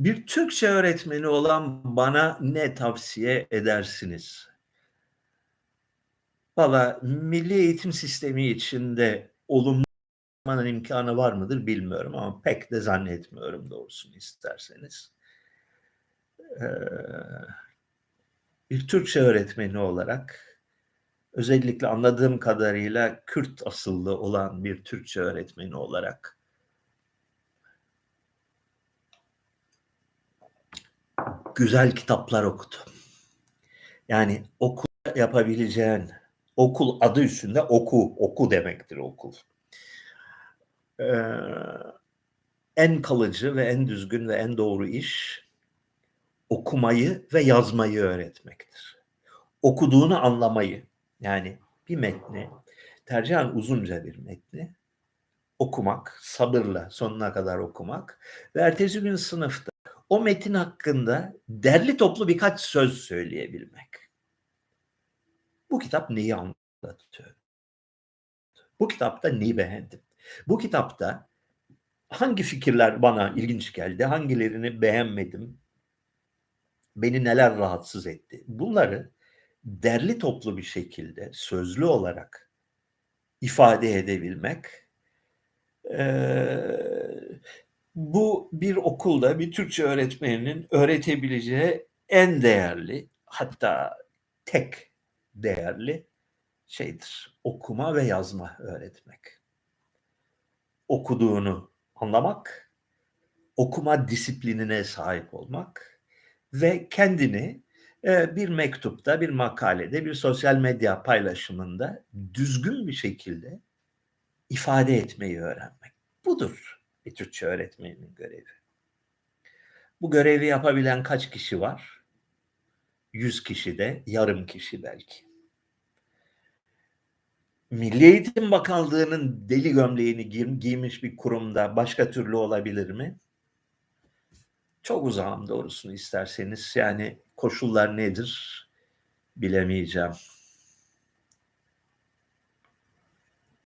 Bir Türkçe öğretmeni olan bana ne tavsiye edersiniz? Valla milli eğitim sistemi içinde olumlu olmanın imkanı var mıdır bilmiyorum ama pek de zannetmiyorum doğrusunu isterseniz. Ee, bir Türkçe öğretmeni olarak özellikle anladığım kadarıyla Kürt asıllı olan bir Türkçe öğretmeni olarak güzel kitaplar okudu. Yani okul yapabileceğin okul adı üstünde oku, oku demektir okul. Ee, en kalıcı ve en düzgün ve en doğru iş okumayı ve yazmayı öğretmektir. Okuduğunu anlamayı yani bir metni tercihen uzunca bir metni okumak, sabırla sonuna kadar okumak ve ertesi gün sınıfta o metin hakkında derli toplu birkaç söz söyleyebilmek. Bu kitap neyi anlatıyor? Bu kitapta neyi beğendim? Bu kitapta hangi fikirler bana ilginç geldi, hangilerini beğenmedim, beni neler rahatsız etti? Bunları derli toplu bir şekilde sözlü olarak ifade edebilmek ee, bu bir okulda bir Türkçe öğretmeninin öğretebileceği en değerli hatta tek değerli şeydir. Okuma ve yazma öğretmek. Okuduğunu anlamak, okuma disiplinine sahip olmak ve kendini e, bir mektupta, bir makalede, bir sosyal medya paylaşımında düzgün bir şekilde ifade etmeyi öğrenmek. Budur bir Türkçe öğretmeninin görevi. Bu görevi yapabilen kaç kişi var? Yüz kişi de, yarım kişi belki. Milli Eğitim Bakanlığı'nın deli gömleğini giy- giymiş bir kurumda başka türlü olabilir mi? Çok uzağım doğrusunu isterseniz. Yani koşullar nedir bilemeyeceğim.